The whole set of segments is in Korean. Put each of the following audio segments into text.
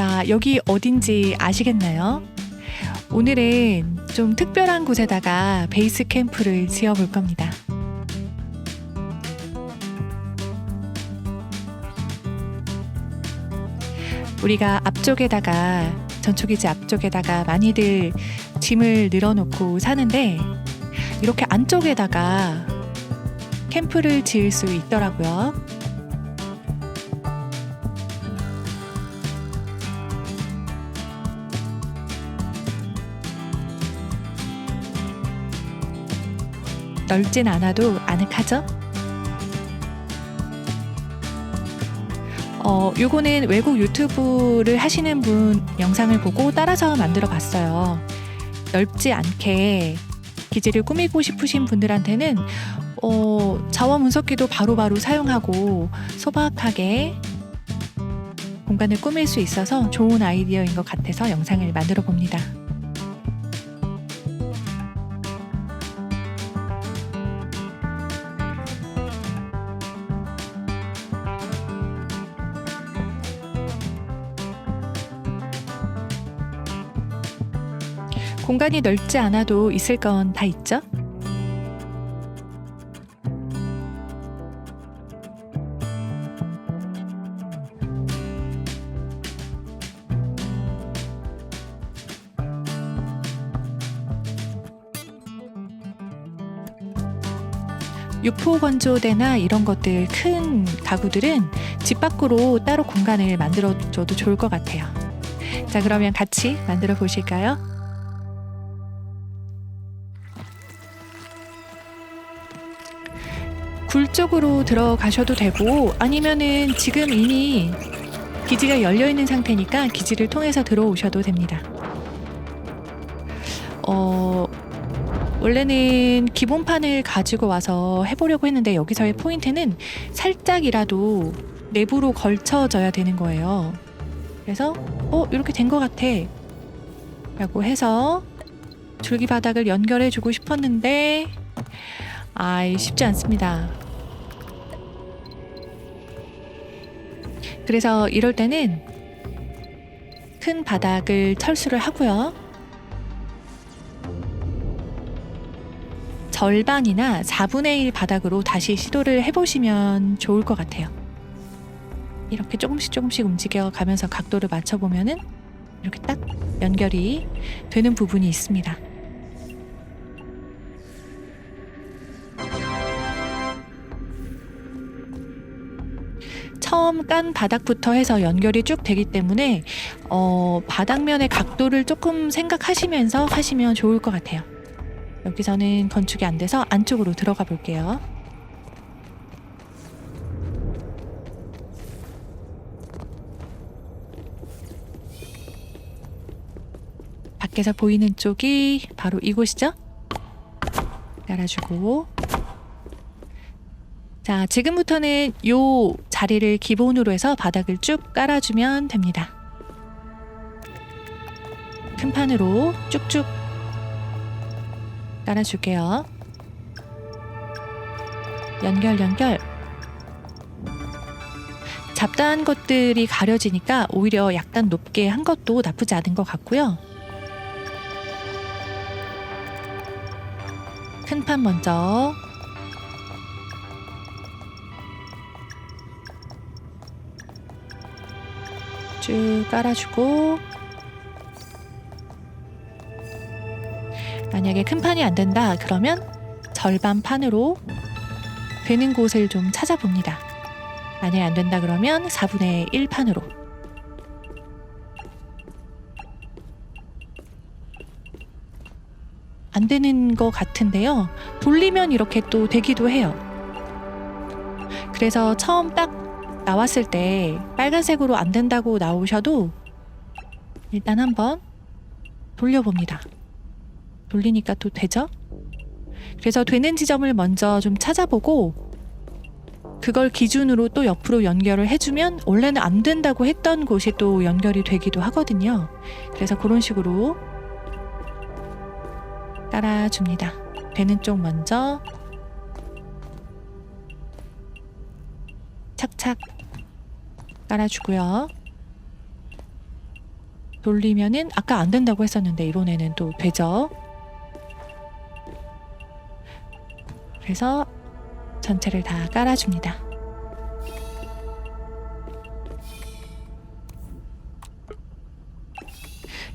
자, 여기 어딘지 아시겠나요? 오늘은 좀 특별한 곳에다가 베이스 캠프를 지어볼 겁니다. 우리가 앞쪽에다가 전초기지 앞쪽에다가 많이들 짐을 늘어놓고 사는데 이렇게 안쪽에다가 캠프를 지을 수 있더라고요. 넓진 않아도 아늑하죠? 어, 요거는 외국 유튜브를 하시는 분 영상을 보고 따라서 만들어 봤어요. 넓지 않게 기지를 꾸미고 싶으신 분들한테는 어, 자원 분석기도 바로바로 사용하고 소박하게 공간을 꾸밀 수 있어서 좋은 아이디어인 것 같아서 영상을 만들어 봅니다. 공간이 넓지 않아도 있을 건 다 있죠? 유포 건조대나 이런 것들 큰 가구들은 집 밖으로 따로 공간을 만들어 줘도 좋을 것 같아요. 자, 그러면 같이 만들어 보실까요? 굴 쪽으로 들어가셔도 되고 아니면은 지금 이미 기지가 열려 있는 상태니까 기지를 통해서 들어오셔도 됩니다. 어, 원래는 기본판을 가지고 와서 해보려고 했는데 여기서의 포인트는 살짝이라도 내부로 걸쳐져야 되는 거예요. 그래서 어 이렇게 된 것 같아 라고 해서 줄기 바닥을 연결해 주고 싶었는데 아이 쉽지 않습니다. 그래서 이럴 때는 큰 바닥을 철수를 하고요. 절반이나 4분의 1 바닥으로 다시 시도를 해보시면 좋을 것 같아요. 이렇게 조금씩 조금씩 움직여 가면서 각도를 맞춰보면은 이렇게 딱 연결이 되는 부분이 있습니다. 처음 깐 바닥부터 해서 연결이 쭉 되기 때문에 어, 바닥면의 각도를 조금 생각하시면서 하시면 좋을 것 같아요. 여기서는 건축이 안 돼서 안쪽으로 들어가 볼게요. 밖에서 보이는 쪽이 바로 이곳이죠? 깔아주고 자, 지금부터는 요 자리를 기본으로 해서 바닥을 쭉 깔아주면 됩니다. 큰 판으로 쭉쭉 깔아줄게요. 연결, 연결. 잡다한 것들이 가려지니까 오히려 약간 높게 한 것도 나쁘지 않은 것 같고요. 큰 판 먼저 쭉 깔아주고 만약에 큰 판이 안 된다 그러면 절반 판으로 되는 곳을 좀 찾아봅니다. 만약에 안 된다 그러면 4분의 1 판으로 안 되는 것 같은데요. 돌리면 이렇게 또 되기도 해요. 그래서 처음 딱 나왔을 때 빨간색으로 안 된다고 나오셔도 일단 한번 돌려봅니다. 돌리니까 또 되죠? 그래서 되는 지점을 먼저 좀 찾아보고 그걸 기준으로 또 옆으로 연결을 해주면 원래는 안 된다고 했던 곳이 또 연결이 되기도 하거든요. 그래서 그런 식으로 깔아줍니다. 되는 쪽 먼저 착착 깔아주고요. 돌리면은 아까 안 된다고 했었는데 이번에는 또 되죠. 그래서 전체를 다 깔아줍니다.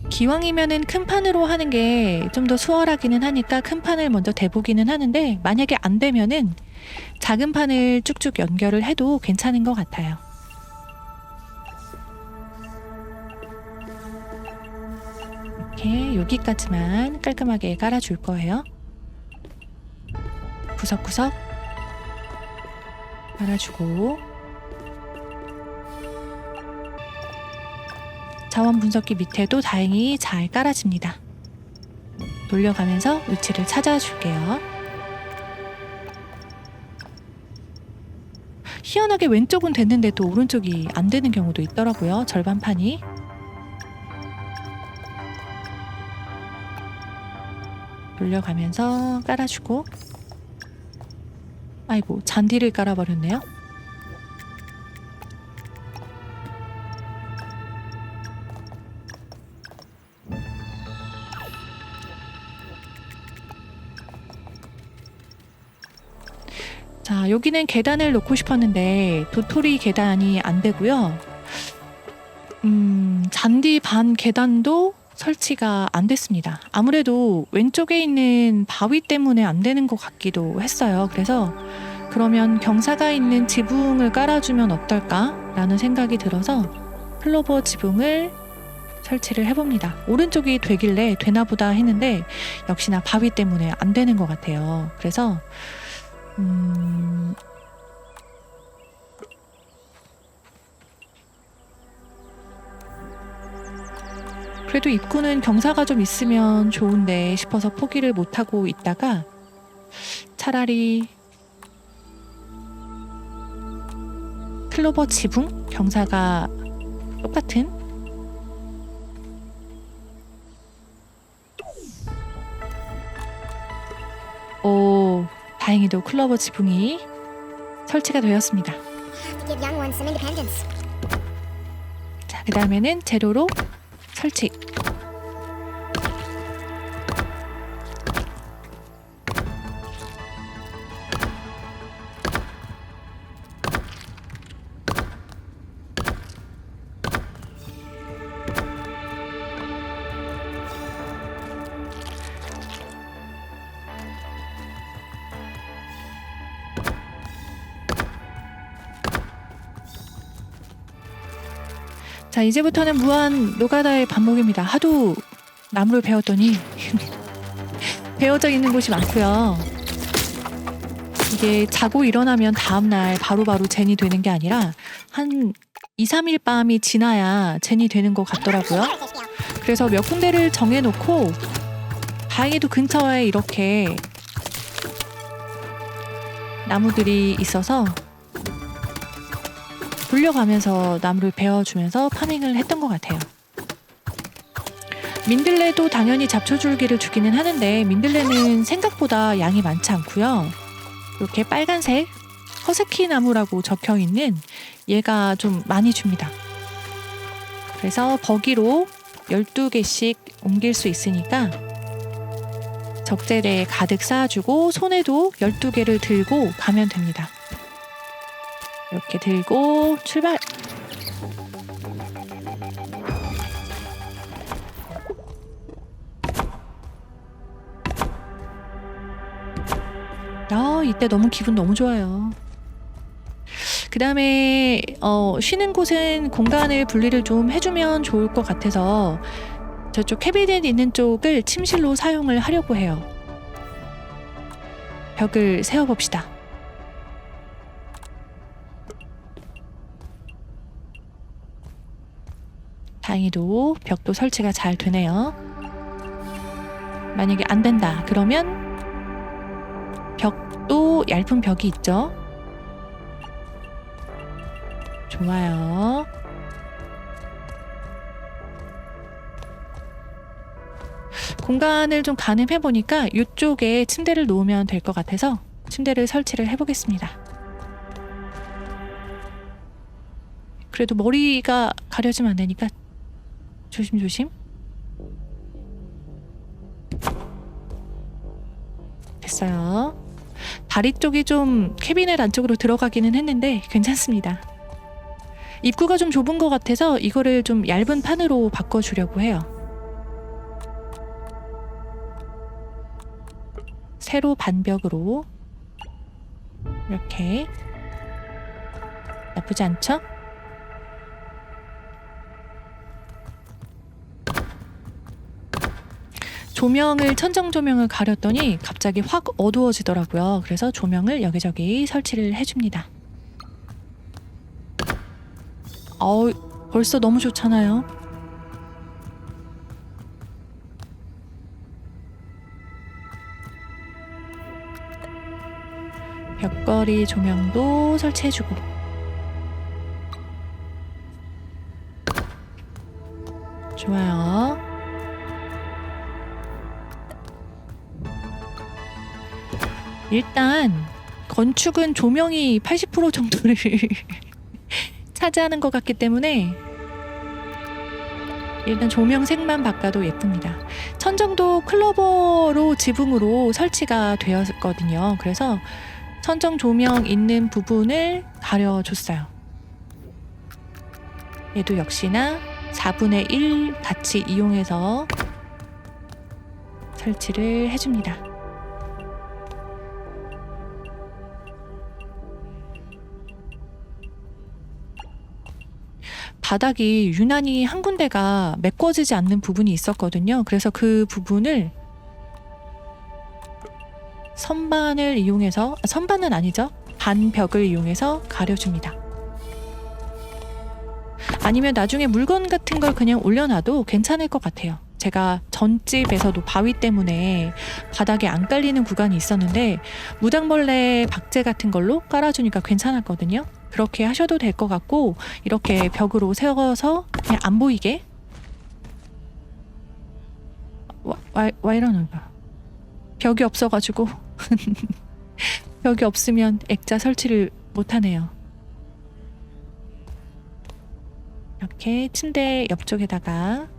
기왕이면은 큰 판으로 하는 게 좀 더 수월하기는 하니까 큰 판을 먼저 대보기는 하는데 만약에 안 되면은 작은 판을 쭉쭉 연결을 해도 괜찮은 것 같아요. 이렇게 여기까지만 깔끔하게 깔아줄 거예요. 구석구석 깔아주고 자원 분석기 밑에도 다행히 잘 깔아집니다. 돌려가면서 위치를 찾아줄게요. 희한하게 왼쪽은 됐는데도 오른쪽이 안 되는 경우도 있더라고요. 절반판이. 돌려가면서 깔아주고 아이고 잔디를 깔아버렸네요. 자, 여기는 계단을 놓고 싶었는데 도토리 계단이 안 되고요. 음, 잔디 반 계단도 설치가 안 됐습니다. 아무래도 왼쪽에 있는 바위 때문에 안 되는 것 같기도 했어요. 그래서 그러면 경사가 있는 지붕을 깔아주면 어떨까라는 생각이 들어서 클로버 지붕을 설치를 해봅니다. 오른쪽이 되길래 되나보다 했는데 역시나 바위 때문에 안 되는 것 같아요. 그래서 음, 그래도 입구는 경사가 좀 있으면 좋은데 싶어서 포기를 못하고 있다가 차라리 클로버 지붕 경사가 똑같은 오 다행히도 클로버 지붕이 설치가 되었습니다. 자, 그 다음에는 재료로 설치. 이제부터는 무한 노가다의 반복입니다. 하도 나무를 배웠더니 배워져 있는 곳이 많고요. 이게 자고 일어나면 다음날 바로바로 젠이 되는 게 아니라 한 2, 3일 밤이 지나야 젠이 되는 것 같더라고요. 그래서 몇 군데를 정해놓고 다행히도 근처에 이렇게 나무들이 있어서 돌려가면서 나무를 베어주면서 파밍을 했던 것 같아요. 민들레도 당연히 잡초줄기를 주기는 하는데 민들레는 생각보다 양이 많지 않고요. 이렇게 빨간색 허스키 나무라고 적혀 있는 얘가 좀 많이 줍니다. 그래서 버기로 12개씩 옮길 수 있으니까 적재대에 가득 쌓아주고 손에도 12개를 들고 가면 됩니다. 이렇게 들고 출발! 아, 이때 너무 기분 너무 좋아요. 그 다음에, 어, 쉬는 곳은 공간을 분리를 좀 해주면 좋을 것 같아서 저쪽 캐비넷 있는 쪽을 침실로 사용을 하려고 해요. 벽을 세워봅시다. 다행히도 벽도 설치가 잘 되네요. 만약에 안 된다 그러면 벽도 얇은 벽이 있죠. 좋아요. 공간을 좀 가늠해 보니까 이쪽에 침대를 놓으면 될 것 같아서 침대를 설치를 해보겠습니다. 그래도 머리가 가려지면 안 되니까 조심조심. 됐어요. 다리 쪽이 좀 캐비넷 안쪽으로 들어가기는 했는데 괜찮습니다. 입구가 좀 좁은 것 같아서 이거를 좀 얇은 판으로 바꿔주려고 해요. 세로 반벽으로 이렇게 나쁘지 않죠? 조명을 천정 조명을 가렸더니 갑자기 확 어두워지더라고요. 그래서 조명을 여기저기 설치를 해줍니다. 어우 벌써 너무 좋잖아요. 벽걸이 조명도 설치해주고 좋아요. 일단 건축은 조명이 80% 정도를 차지하는 것 같기 때문에 일단 조명 색만 바꿔도 예쁩니다. 천정도 클로버로 지붕으로 설치가 되었거든요. 그래서 천정 조명 있는 부분을 가려줬어요. 얘도 역시나 4분의 1 같이 이용해서 설치를 해줍니다. 바닥이 유난히 한 군데가 메꿔지지 않는 부분이 있었거든요. 그래서 그 부분을 선반을 이용해서 아, 선반은 아니죠. 반벽을 이용해서 가려줍니다. 아니면 나중에 물건 같은 걸 그냥 올려놔도 괜찮을 것 같아요. 제가 전집에서도 바위 때문에 바닥에 안 깔리는 구간이 있었는데 무당벌레 박제 같은 걸로 깔아주니까 괜찮았거든요. 그렇게 하셔도 될 것 같고 이렇게 벽으로 세워서 그냥 안 보이게 와, 와. 벽이 없어가지고 벽이 없으면 액자 설치를 못하네요. 이렇게 침대 옆쪽에다가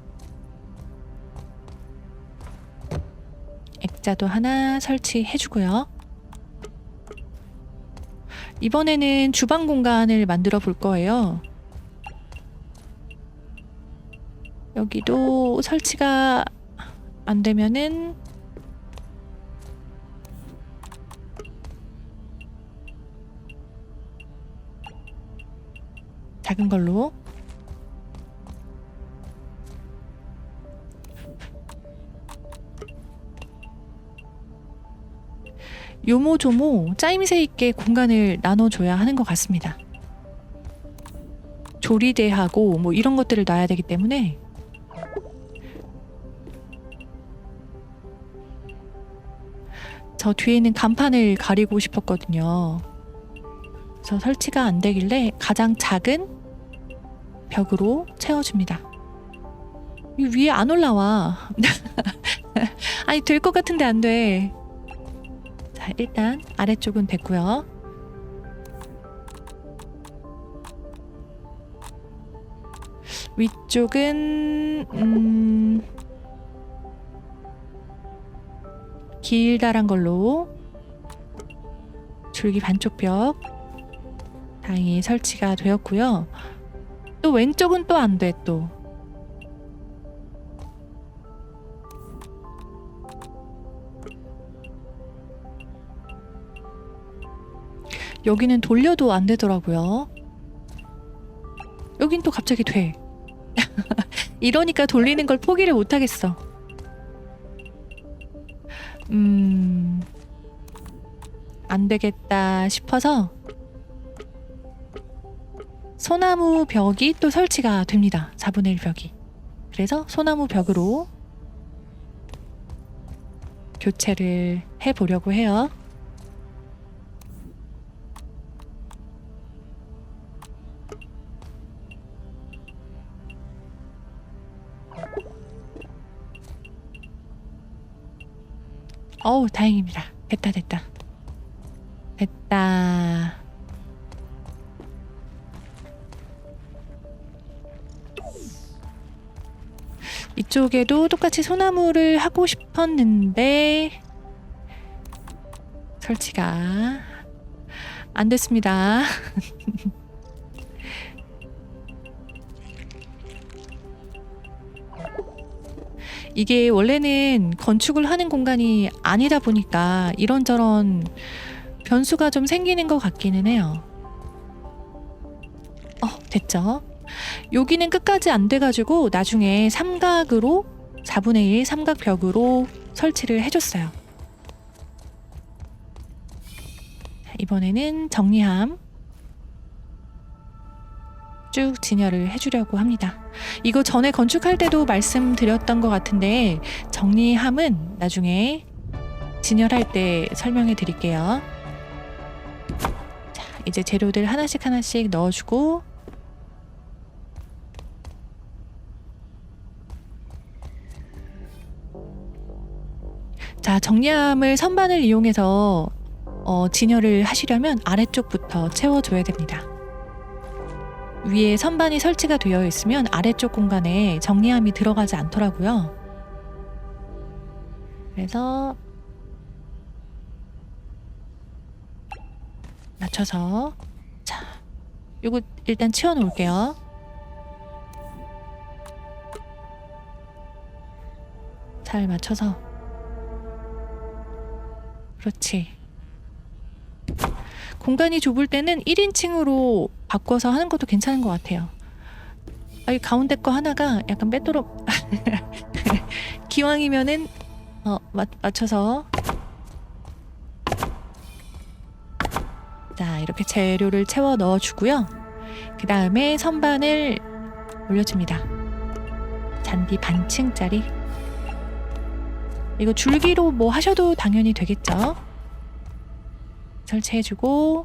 액자도 하나 설치해주고요. 이번에는 주방 공간을 만들어 볼 거예요. 여기도 설치가 안 되면은 작은 걸로 요모조모 짜임새 있게 공간을 나눠줘야 하는 것 같습니다. 조리대하고 뭐 이런 것들을 놔야 되기 때문에 저 뒤에는 간판을 가리고 싶었거든요. 그래서 설치가 안 되길래 가장 작은 벽으로 채워줍니다. 이 위에 안 올라와. 아니 될 것 같은데 안 돼. 자 일단 아래쪽은 됐고요. 위쪽은 음, 길다란 걸로 줄기 반쪽 벽 다행히 설치가 되었고요. 또 왼쪽은 또 안 돼 또. 여기는 돌려도 안 되더라고요. 여긴 또 갑자기 돼. 이러니까 돌리는 걸 포기를 못 하겠어. 음, 안 되겠다 싶어서 소나무 벽이 또 설치가 됩니다. 4분의 1 벽이. 그래서 소나무 벽으로 교체를 해 보려고 해요. 어우, 다행입니다. 됐다, 됐다. 됐다. 이쪽에도 똑같이 소나무를 하고 싶었는데 설치가 안 됐습니다. 이게 원래는 건축을 하는 공간이 아니다 보니까 이런저런 변수가 좀 생기는 것 같기는 해요. 어, 됐죠? 여기는 끝까지 안 돼가지고 나중에 삼각으로 4분의 1 삼각벽으로 설치를 해줬어요. 이번에는 정리함 쭉 진열을 해주려고 합니다. 이거 전에 건축할 때도 말씀드렸던 것 같은데 정리함은 나중에 진열할 때 설명해 드릴게요. 자, 이제 재료들 하나씩 하나씩 넣어주고 자, 정리함을 선반을 이용해서 어, 진열을 하시려면 아래쪽부터 채워줘야 됩니다. 위에 선반이 설치가 되어 있으면 아래쪽 공간에 정리함이 들어가지 않더라고요. 그래서 맞춰서 자, 요거 일단 치워 놓을게요. 잘 맞춰서 그렇지. 공간이 좁을 때는 1인칭으로 바꿔서 하는 것도 괜찮은 것 같아요. 아, 이 가운데 거 하나가 약간 빼도록 기왕이면은 어, 맞, 맞춰서 자 이렇게 재료를 채워 넣어주고요. 그 다음에 선반을 올려줍니다. 잔디 반층짜리 이거 줄기로 뭐 하셔도 당연히 되겠죠. 설치해주고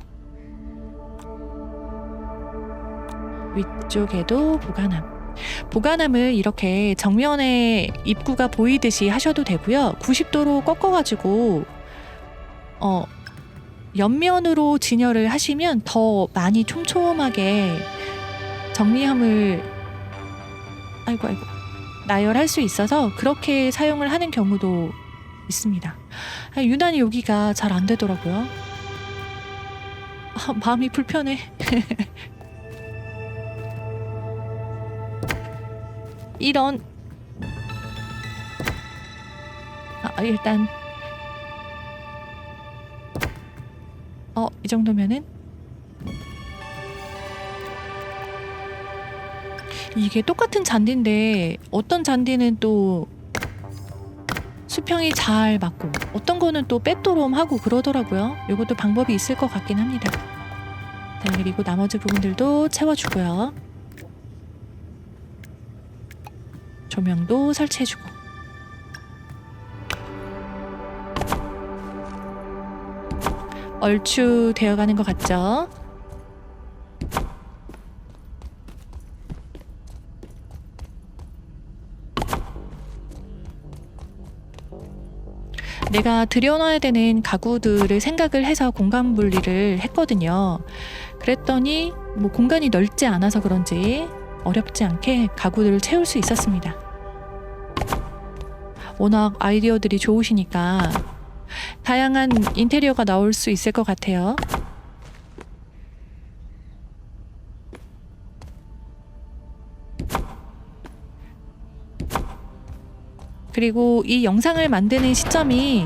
위쪽에도 보관함. 보관함을 이렇게 정면에 입구가 보이듯이 하셔도 되고요. 90도로 꺾어가지고 어 옆면으로 진열을 하시면 더 많이 촘촘하게 정리함을 아이고 아이고 나열할 수 있어서 그렇게 사용을 하는 경우도 있습니다. 아, 유난히 여기가 잘 안 되더라고요. 아, 마음이 불편해. 이런. 아, 일단. 어, 이 정도면은? 이게 똑같은 잔디인데 어떤 잔디는 또 수평이 잘 맞고 어떤 거는 또 빼도롬 하고 그러더라고요. 이것도 방법이 있을 것 같긴 합니다. 자, 그리고 나머지 부분들도 채워주고요. 조명도 설치해주고 얼추 되어가는 것 같죠? 내가 들여놔야 되는 가구들을 생각을 해서 공간 분리를 했거든요. 그랬더니 뭐 공간이 넓지 않아서 그런지 어렵지 않게 가구들을 채울 수 있었습니다. 워낙 아이디어들이 좋으시니까 다양한 인테리어가 나올 수 있을 것 같아요. 그리고 이 영상을 만드는 시점이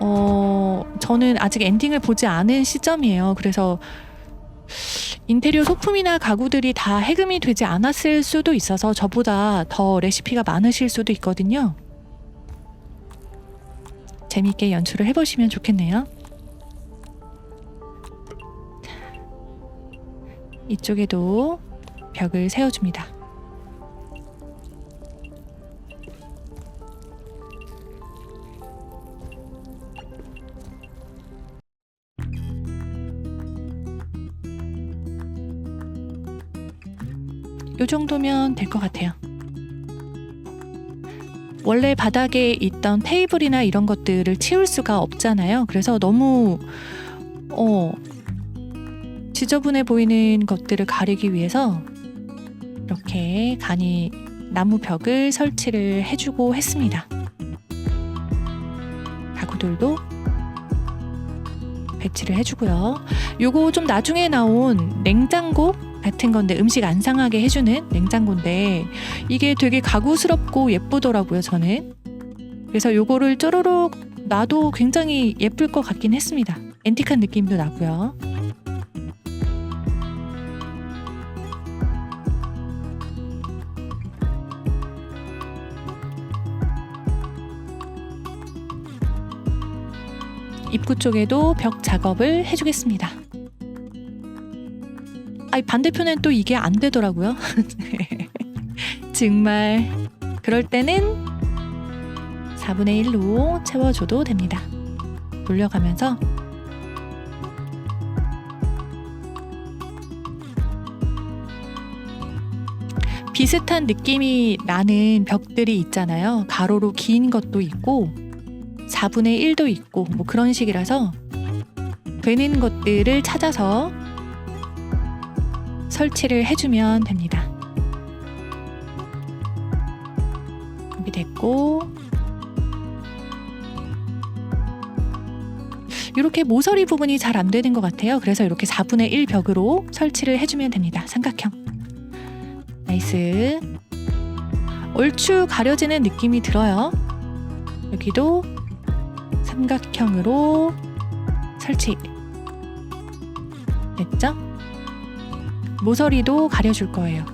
어 저는 아직 엔딩을 보지 않은 시점이에요. 그래서 인테리어 소품이나 가구들이 다 해금이 되지 않았을 수도 있어서 저보다 더 레시피가 많으실 수도 있거든요. 재밌게 연출을 해보시면 좋겠네요. 자, 이쪽에도 벽을 세워줍니다. 요 정도면 될 것 같아요. 원래 바닥에 있던 테이블이나 이런 것들을 치울 수가 없잖아요. 그래서 너무 어 지저분해 보이는 것들을 가리기 위해서 이렇게 간이 나무 벽을 설치를 해주고 했습니다. 가구들도 배치를 해주고요. 요거 좀 나중에 나온 냉장고 같은 건데 음식 안 상하게 해주는 냉장고인데 이게 되게 가구스럽고 예쁘더라고요 저는. 그래서 요거를 쪼르륵 놔도 굉장히 예쁠 것 같긴 했습니다. 앤틱한 느낌도 나고요. 입구 쪽에도 벽 작업을 해주겠습니다. 아, 반대편엔 또 이게 안 되더라고요. 정말 그럴 때는 4분의 1로 채워줘도 됩니다. 돌려가면서 비슷한 느낌이 나는 벽들이 있잖아요. 가로로 긴 것도 있고 4분의 1도 있고 뭐 그런 식이라서 되는 것들을 찾아서 설치를 해주면 됩니다. 됐고 이렇게 모서리 부분이 잘 안 되는 것 같아요. 그래서 이렇게 4분의 1 벽으로 설치를 해주면 됩니다. 삼각형. 나이스. 얼추 가려지는 느낌이 들어요. 여기도 삼각형으로 설치. 됐죠? 모서리도 가려줄 거예요.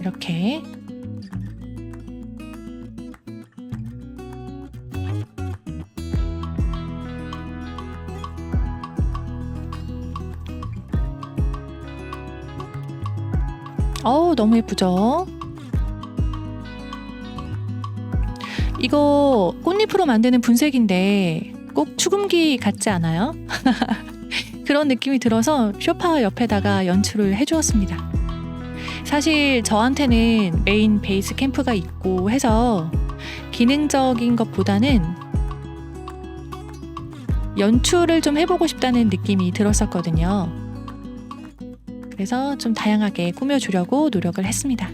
이렇게. 어우, 너무 예쁘죠? 이거 꽃잎으로 만드는 분색인데 꼭 축음기 같지 않아요? 그런 느낌이 들어서 쇼파 옆에다가 연출을 해주었습니다. 사실 저한테는 메인 베이스 캠프가 있고 해서 기능적인 것보다는 연출을 좀 해보고 싶다는 느낌이 들었었거든요. 그래서 좀 다양하게 꾸며주려고 노력을 했습니다.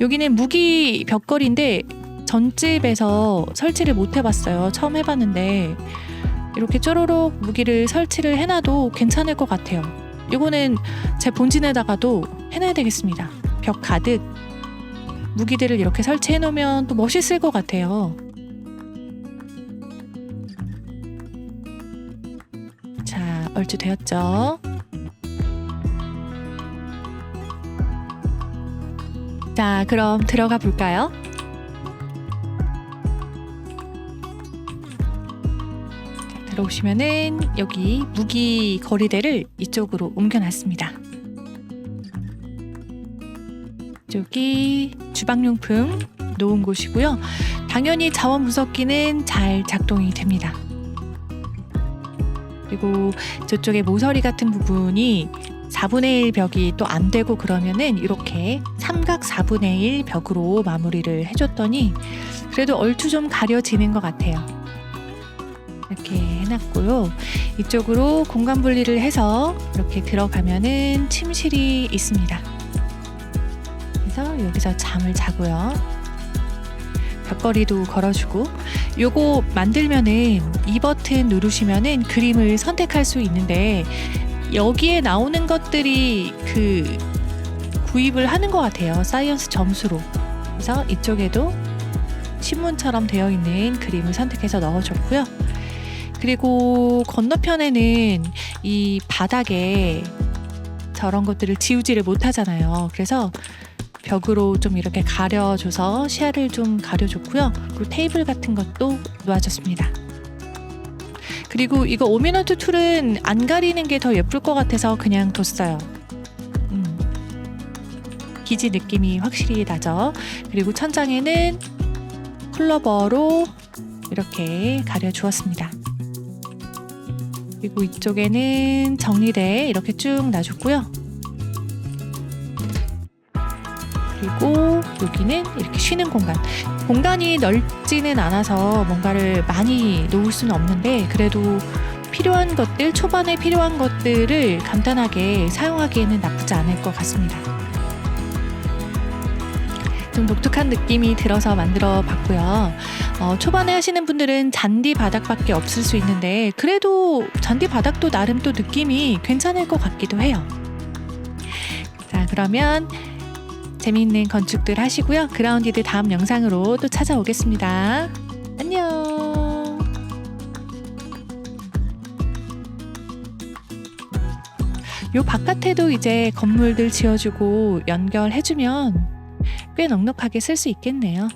여기는 무기 벽걸이인데 전집에서 설치를 못 해봤어요. 처음 해봤는데 이렇게 쪼로록 무기를 설치를 해놔도 괜찮을 것 같아요. 이거는 제 본진에다가도 해놔야 되겠습니다. 벽 가득 무기들을 이렇게 설치해 놓으면 또 멋있을 것 같아요. 자, 얼추 되었죠? 자, 그럼 들어가 볼까요? 들어오시면은 여기 무기 거리대를 이쪽으로 옮겨놨습니다. 이쪽이 주방용품 놓은 곳이고요. 당연히 자원 분석기는 잘 작동이 됩니다. 그리고 저쪽에 모서리 같은 부분이 4분의 1 벽이 또 안 되고 그러면은 이렇게 삼각 4분의 1 벽으로 마무리를 해줬더니 그래도 얼추 좀 가려지는 것 같아요. 이렇게 해놨고요. 이쪽으로 공간 분리를 해서 이렇게 들어가면은 침실이 있습니다. 그래서 여기서 잠을 자고요. 벽걸이도 걸어주고 요거 만들면은 이 버튼 누르시면은 그림을 선택할 수 있는데 여기에 나오는 것들이 그 구입을 하는 것 같아요. 사이언스 점수로. 그래서 이쪽에도 신문처럼 되어 있는 그림을 선택해서 넣어줬고요. 그리고 건너편에는 이 바닥에 저런 것들을 지우지를 못하잖아요. 그래서 벽으로 좀 이렇게 가려줘서 시야를 좀 가려줬고요. 그리고 테이블 같은 것도 놓아줬습니다. 그리고 이거 오미넌트 툴은 안 가리는 게 더 예쁠 것 같아서 그냥 뒀어요. 음. 기지 느낌이 확실히 나죠. 그리고 천장에는 쿨러버로 이렇게 가려주었습니다. 그리고 이쪽에는 정리대 이렇게 쭉 놔줬고요. 그리고 여기는 이렇게 쉬는 공간. 공간이 넓지는 않아서 뭔가를 많이 놓을 수는 없는데 그래도 필요한 것들, 초반에 필요한 것들을 간단하게 사용하기에는 나쁘지 않을 것 같습니다. 좀 독특한 느낌이 들어서 만들어 봤고요. 어, 초반에 하시는 분들은 잔디 바닥밖에 없을 수 있는데 그래도 잔디 바닥도 나름 또 느낌이 괜찮을 것 같기도 해요. 자, 그러면 재미있는 건축들 하시고요. 그라운디드 다음 영상으로 또 찾아오겠습니다. 안녕. 요 바깥에도 이제 건물들 지어주고 연결해주면 꽤 넉넉하게 쓸 수 있겠네요.